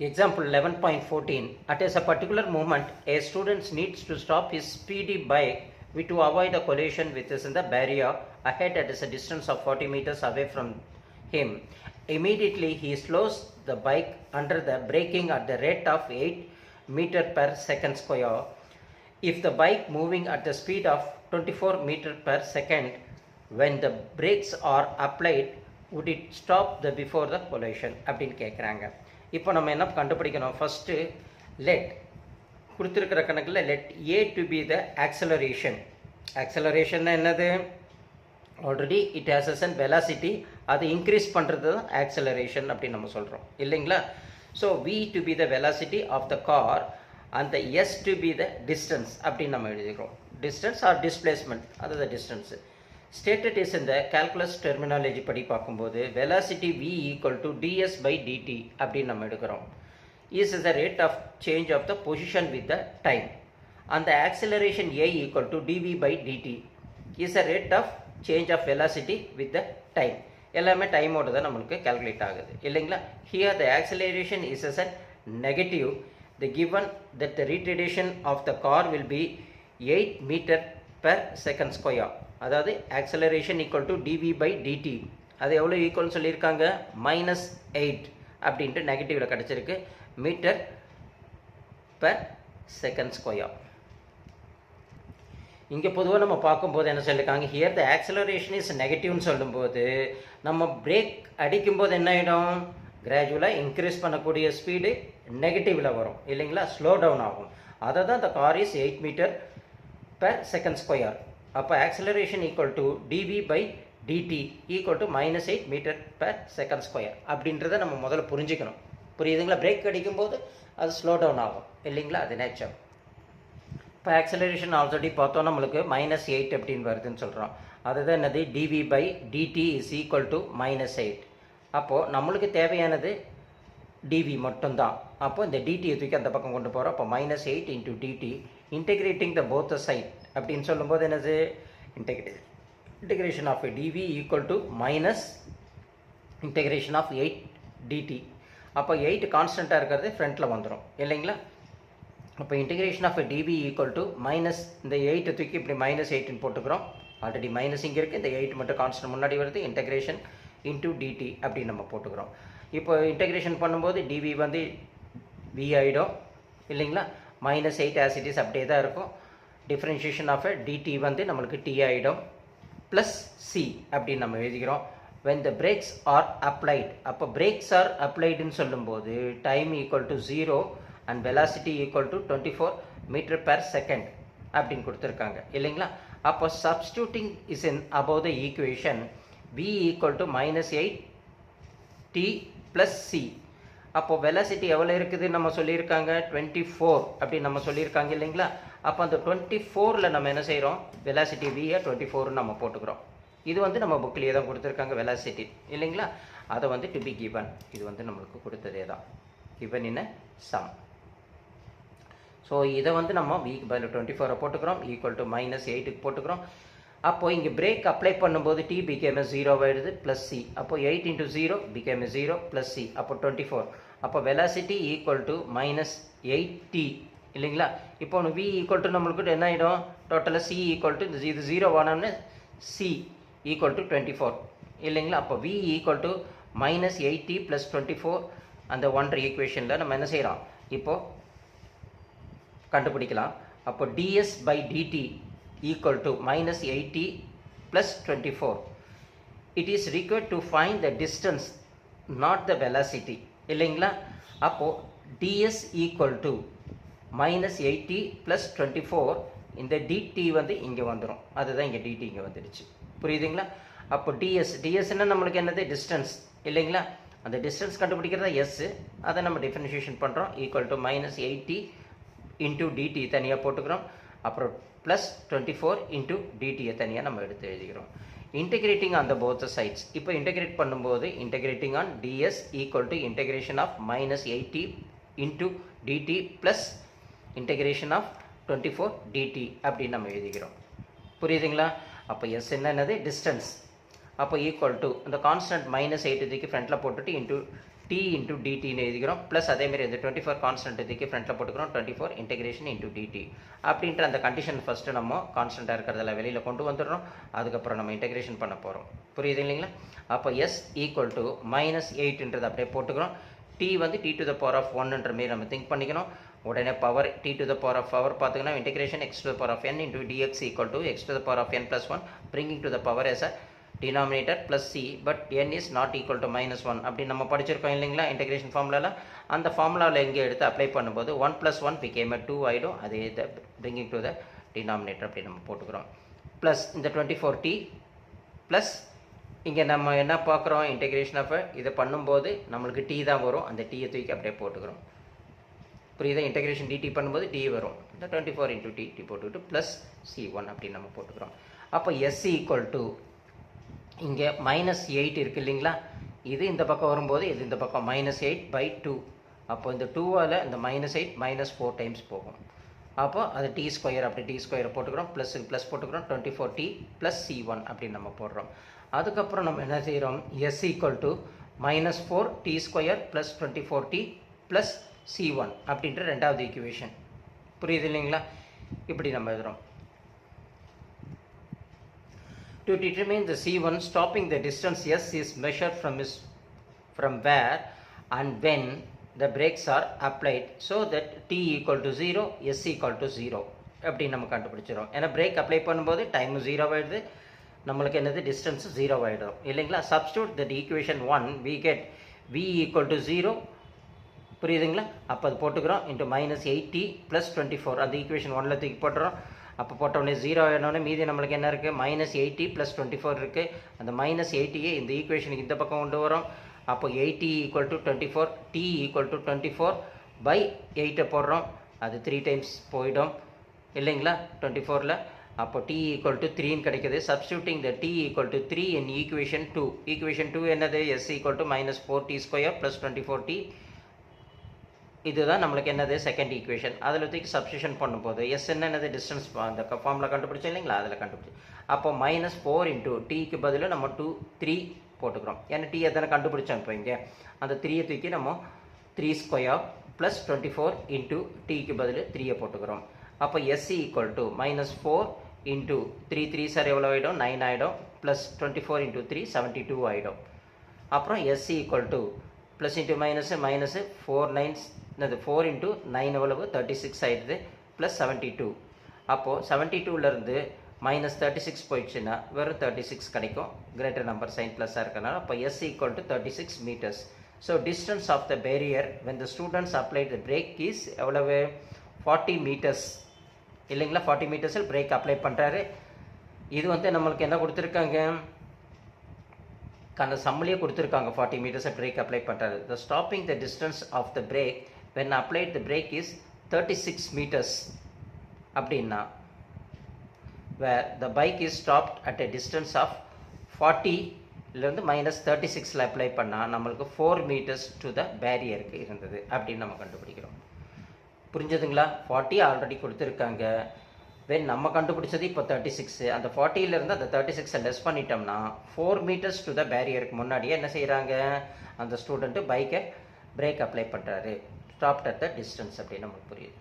Example 11.14. At a particular moment, a student needs to stop his speedy bike with- to avoid a collision with is in the barrier ahead at a distance of 40 meters away from him. Immediately, he slows the bike under the braking at the rate of 8 meter per second square. If the bike moving at the speed of 24 meter per second, when the brakes are applied, would it stop the before the collision அப்படின்னு கேட்குறாங்க இப்போ நம்ம என்ன கண்டுபிடிக்கணும்? First let கொடுத்துருக்கிற கணக்கில் let A to be the acceleration acceleration என்னது? Already it has as an velocity அது இன்க்ரீஸ் பண்ணுறது தான் ஆக்சலரேஷன் அப்படின்னு நம்ம சொல்கிறோம் இல்லைங்களா? So V to be the velocity of the car அந்த S to be the distance அப்படின்னு நம்ம எழுதிக்கிறோம். டிஸ்டன்ஸ் ஆர் டிஸ்பிளேஸ்மெண்ட் அது த டிஸ்டன்ஸு ஸ்டேட்டட் இஸ் இந்த கால்குலஸ் டெர்மினாலஜி படி பார்க்கும்போது velocity V equal to DS by DT அப்படின்னு நம்ம எடுக்கிறோம். Is is the rate of change of the position with the time அந்த acceleration A equal to DV by DT is a rate of change of velocity with the time எல்லாமே டைமோட தான் நம்மளுக்கு calculate ஆகுது. இல்லைங்களா? Here the acceleration is as a negative the given that the retardation of the car will be eight metre per second square அதாவது acceleration equal to DV by DT அது எவ்வளோ ஈக்குவல்னு சொல்லியிருக்காங்க? மைனஸ் எயிட் அப்படின்ட்டு நெகட்டிவில் கிடச்சிருக்கு. Metre per second square இங்கே பொதுவாக நம்ம பார்க்கும்போது என்ன சொல்லியிருக்காங்க ஹியர் த ஆக்சலரேஷன் இஸ் நெகட்டிவ்னு சொல்லும்போது நம்ம பிரேக் அடிக்கும்போது என்ன ஆகிடும் கிராஜுவலாக இன்க்ரீஸ் பண்ணக்கூடிய ஸ்பீடு நெகட்டிவில் வரும். இல்லைங்களா? ஸ்லோ டவுன் ஆகும். அதை தான் the car is eight metre per second square அப்போ acceleration equal to DV by DT equal to minus eight metre per second square அப்படின்றத நம்ம முதல்ல புரிஞ்சுக்கணும். புரியுதுங்களா? பிரேக் அடிக்கும்போது அது ஸ்லோ டவுன் ஆகும். இல்லைங்களா? அது நேச்சர் இப்போ ஆக்சலரேஷன் ஆல்ரெடி பார்த்தோம். நம்மளுக்கு மைனஸ் எயிட் அப்படின்னு வருதுன்னு சொல்கிறோம் அதுதான் என்னது? DV by DT is equal to minus eight அப்போது நம்மளுக்கு தேவையானது டிவி மட்டும்தான். அப்போ இந்த டிடியை தூக்கி அந்த பக்கம் கொண்டு போகிறோம் அப்போ minus eight into DT integrating the both side அப்படின்னு சொல்லும்போது என்னது? இன்டெகிரே integration of DV equal to minus integration of eight DT அப்போ எயிட் கான்ஸ்டண்ட்டாக இருக்கிறது ஃப்ரண்ட்டில் வந்துடும் இல்லைங்களா? அப்போ integration of DV equal to minus இந்த எயிட்டை தூக்கி இப்படி மைனஸ் எயிட்னு போட்டுக்கிறோம். ஆல்ரெடி மைனஸ் இங்கே இருக்குது இந்த எயிட் மட்டும் கான்ஸ்டன்ட் முன்னாடி வருது. இன்டெகிரேஷன் இன்டூ டிடி அப்படின்னு நம்ம போட்டுக்கிறோம். இப்போ இன்டெகிரேஷன் பண்ணும்போது டிவி வந்து வி ஆகிடும் இல்லைங்களா? மைனஸ் எயிட் ஆசிட்டிஸ் அப்படியே தான் இருக்கும். டிஃப்ரென்ஷியேஷன் ஆஃப் டிடி வந்து நம்மளுக்கு டி ஆகிடும் ப்ளஸ் சி அப்படின்னு நம்ம எழுதிக்கிறோம். When the brakes are applied அப்போ brakes ஆர் அப்ளைடுன்னு சொல்லும்போது time equal to zero and velocity equal to twenty four metre per second அப்படின்னு கொடுத்துருக்காங்க. இல்லைங்களா? அப்போ substituting is in above the equation v equal to minus eight T plus C அப்போ velocity எவ்வளோ இருக்குதுன்னு நம்ம சொல்லியிருக்காங்க? டுவெண்ட்டி ஃபோர் அப்படின்னு நம்ம சொல்லியிருக்காங்க இல்லைங்களா? அப்போ அந்த டுவெண்ட்டி ஃபோரில் நம்ம என்ன செய்கிறோம் வெலாசிட்டி வியை டுவெண்ட்டி ஃபோர்னு நம்ம போட்டுக்கிறோம். இது வந்து நம்ம புக்கிலேயே தான் கொடுத்துருக்காங்க வெலாசிட்டி இல்லைங்களா? அதை வந்து டு பி கிவன் இது வந்து நம்மளுக்கு கொடுத்ததே தான். கிவன் இன் சம் ஸோ இதை வந்து நம்ம வீக் பதில் டுவெண்ட்டி ஃபோரை போட்டுக்கிறோம். ஈக்குவல் டு மைனஸ் எயிட்டுக்கு போட்டுக்கிறோம். அப்போது இங்கே பிரேக் அப்ளை பண்ணும்போது டி பிகேம் ஜீரோ ஆயிடுது ப்ளஸ் சி அப்போது eight into zero become zero plus C அப்போ டுவெண்ட்டி ஃபோர் அப்போ velocity equal to minus eight T இல்லைங்களா? இப்போ ஒன்று வி ஈக்குவல் டு நம்மளுக்கு என்ன ஆகிடும் டோட்டலாக சி ஈக்குவல் டு இது zero ஆனோன்னு C equal to twenty four இல்லைங்களா? அப்போ V equal to minus eight T plus twenty four அந்த ஒன்றரை ஈக்குவேஷனில் நம்ம என்ன செய்கிறோம் இப்போது கண்டுபிடிக்கலாம். அப்போ DS by DT equal to minus eight T plus twenty four it is required to find the distance not the velocity இல்லைங்களா? அப்போது DS equal to minus eight T plus twenty four இந்த டிடி வந்து இங்கே வந்துடும் அதுதான் இங்கே DD இங்கே வந்துடுச்சு. புரியுதுங்களா? அப்போ டிஎஸ் டிஎஸ்னா நம்மளுக்கு என்னது? டிஸ்டன்ஸ் இல்லைங்களா? அந்த டிஸ்டன்ஸ் கண்டுபிடிக்கிறதா எஸ் அதை நம்ம டிஃபரன்ஷியேஷன் பண்ணுறோம் equal to minus eighty into D T தனியாக போட்டுக்கிறோம். அப்புறம் ப்ளஸ் டுவெண்ட்டி ஃபோர் இன்டூ டிடியை தனியாக நம்ம எடுத்து எழுதிக்கிறோம். Integrating on the both sides இப்போ இன்டெகிரேட் பண்ணும்போது integrating on DS equal to integration of minus eight T into DT plus integration of twenty four DT அப்படின்னு நம்ம எழுதிக்கிறோம். புரியுதுங்களா? அப்போ எஸ் என்னது? டிஸ்டன்ஸ் அப்போ ஈக்குவல் டு இந்த கான்ஸ்டன்ட் மைனஸ் எயிட்டி திக்கு ஃப்ரண்ட்டில் போட்டுட்டு இன்டூ டி இன்டூ டிடின்னு எழுதிக்கிறோம். ப்ளஸ் அதேமாரி இந்த டுவெண்ட்டி ஃபோர் கான்ஸ்டன்ட் இதுக்கு ஃப்ரண்ட்டில் போட்டுக்கிறோம். Twenty four integration into DT அப்படின்ற அந்த கண்டிஷன் ஃபஸ்ட்டு நம்ம கான்ஸ்டண்ட்டாக இருக்கிறதுல வெளியில் கொண்டு வந்துடுறோம். அதுக்கப்புறம் நம்ம இன்டெகிரேஷன் பண்ண போகிறோம் புரியுது இல்லைங்களா? அப்போ எஸ் ஈக்குவல் டு மைனஸ் எயிட்ன்றது அப்படியே போட்டுக்கிறோம். டி வந்து T to the power of ஒன்ன்ற மாரி நம்ம திங்க் பண்ணிக்கணும் உடனே power T to the power of power பார்த்தீங்கன்னா integration X to the power of N into DX equal to X to the power of N plus one bringing to the power as a denominator plus C but N is not equal to minus one அப்படின்னு நம்ம படிச்சிருக்கோம் இல்லைங்களா? Integration ஃபார்முலாவில் அந்த ஃபார்முலாவில் எங்கே எடுத்து apply பண்ணும்போது one plus one become two ஆகிடும் அதே the bringing to the denominator அப்படி நம்ம போட்டுக்கிறோம். ப்ளஸ் இந்த டுவெண்ட்டி ஃபோர் டி ப்ளஸ் இங்கே நம்ம என்ன பார்க்குறோம்? இன்டெகிரேஷன் ஆஃப் இதை பண்ணும்போது நம்மளுக்கு டீ தான் வரும். அந்த டீயை தூக்கி அப்படியே போட்டுக்கிறோம். புரியுதா? இன்டெகிரேஷன் டிடி பண்ணும்போது டி வரும். இந்த டுவெண்ட்டி ஃபோர் இன்டூ டி போட்டுக்கிட்டு ப்ளஸ் சி ஒன் அப்படின்னு நம்ம போட்டுக்கிறோம். அப்போ எஸ்சி ஈக்குவல் டு இங்கே மைனஸ் எயிட் இருக்குது இல்லைங்களா? இது இந்த பக்கம் வரும்போது இது இந்த பக்கம் மைனஸ் எயிட் பை டூ அப்போ இந்த டூவால் இந்த minus eight minus four times போகும். அப்போ அது டி ஸ்கொயர் அப்படி டி ஸ்கொயர் போட்டுக்கிறோம். ப்ளஸ் ப்ளஸ் போட்டுக்கிறோம். Twenty four T plus C one அப்படின்னு நம்ம போடுறோம். அதுக்கப்புறம் நம்ம என்ன செய்கிறோம் S equal to minus four T square plus twenty four T plus C one அப்படின்ற ரெண்டாவது ஈக்குவேஷன் புரியுது இல்லைங்களா? இப்படி நம்ம எழுதுகிறோம் To determine the C1, stopping the distance S is measured from is, from where and when the brakes are applied so that T equal to 0, S equal to 0 அப்படி நம்ம கண்டுபிடிச்சிடும் ஏன்னா பிரேக் அப்ளை பண்ணும்போது டைம் ஜீரோ ஆகிடுது நம்மளுக்கு என்னது? Distance zero ஆகிடும் இல்லைங்களா? Substitute that equation one we get V equal to zero புரியுதுங்களா? அப்போ அது போட்டுக்கிறோம் into minus eight T plus twenty four அந்த ஈக்குவேஷன் ஒன்ல தூக்கி போட்டுறோம். அப்போ போட்ட உடனே ஜீரோ ஆகிடனே மீதி நம்மளுக்கு என்ன இருக்குது minus eight T plus twenty four இருக்குது அந்த மைனஸ் எயிட்டியே இந்த ஈக்குவேஷனுக்கு இந்த பக்கம் கொண்டு வரோம். அப்போ eight T equal to twenty four T equal to twenty four by எயிட்டை போடுறோம். அது த்ரீ டைம்ஸ் போயிடும். இல்லைங்களா? டுவெண்ட்டி ஃபோரில் அப்போ டி ஈக்குவல் டு த்ரீன்னு கிடைக்குது. Substituting the T equal to three in equation two equation two என்னது? S equal to minus four T square plus twenty four T இதுதான் நம்மளுக்கு என்னது செகண்ட் ஈக்குவேஷன் அதில் தூக்கி சப்ஸ்டியூஷன் பண்ணும்போது எஸ் என்னது டிஸ்டன்ஸ் அந்த ஃபார்மில் கண்டுபிடிச்சோம் இல்லைங்களா? அதில் கண்டுபிடிச்சி. அப்போ மைனஸ் ஃபோர் இன்ட்டு டீக்கு பதில் நம்ம டூ த்ரீ போட்டுக்கிறோம். ஏன்னா டீ எத்தனை கண்டுபிடிச்சோம் இப்போ இங்கே? அந்த த்ரீயை தூக்கி நம்ம three square plus twenty four into டீக்கு பதில் த்ரீயை போட்டுக்கிறோம். அப்போ SC equal to minus four into three three sir எவ்வளோ ஆகிடும் நைன் ஆகிடும் plus twenty four into three seventy two ஆகிடும் அப்புறம் SC equal to plus into minus minus four nines என்னது ஃபோர் இன்ட்டு நைன் எவ்வளவு? தேர்ட்டி சிக்ஸ் ஆயிடுது plus seventy two அப்போது seventy டூலேருந்து மைனஸ் தேர்ட்டி சிக்ஸ் போயிடுச்சுன்னா வெறும் தேர்ட்டி சிக்ஸ் கிடைக்கும் கிரேட்டர் நம்பர் சைன் ப்ளஸ்ஸாக இருக்கனால அப்போ S equal to thirty six metres so distance of the barrier when the students applied the brake is எவ்வளவு? ஃபார்ட்டி மீட்டர்ஸ் இல்லைங்களா? ஃபார்ட்டி மீட்டர்ஸில் பிரேக் அப்ளை பண்ணுறாரு இது வந்து நம்மளுக்கு என்ன கொடுத்துருக்காங்க? அந்த சம்மளியே கொடுத்துருக்காங்க. ஃபார்ட்டி மீட்டர்ஸை பிரேக் அப்ளை பண்ணுறாரு the stopping the distance of the brake when applied the brake is thirty six metres அப்படின்னா where the bike is stopped at a distance of ஃபார்ட்டிலேருந்து minus thirty சிக்ஸில் அப்ளை பண்ணால் நம்மளுக்கு ஃபோர் மீட்டர்ஸ் டு த பேரியருக்கு இருந்தது அப்படின்னு நம்ம கண்டுபிடிக்கிறோம். புரிஞ்சதுங்களா? ஃபார்ட்டி ஆல்ரெடி கொடுத்துருக்காங்க. வென் நம்ம கண்டுபிடிச்சது இப்போ தேர்ட்டி சிக்ஸு அந்த ஃபார்ட்டியிலேருந்து அந்த தேர்ட்டி சிக்ஸை லெஸ் பண்ணிட்டோம்னா ஃபோர் மீட்டர்ஸ் டு த பேரியருக்கு முன்னாடியே என்ன செய்கிறாங்க அந்த ஸ்டூடெண்ட்டு பைக்கை பிரேக் அப்ளை பண்ணுறாரு ஸ்டாப்ட் அட் த டிஸ்டன்ஸ் அப்படின்னு நமக்கு புரியுது.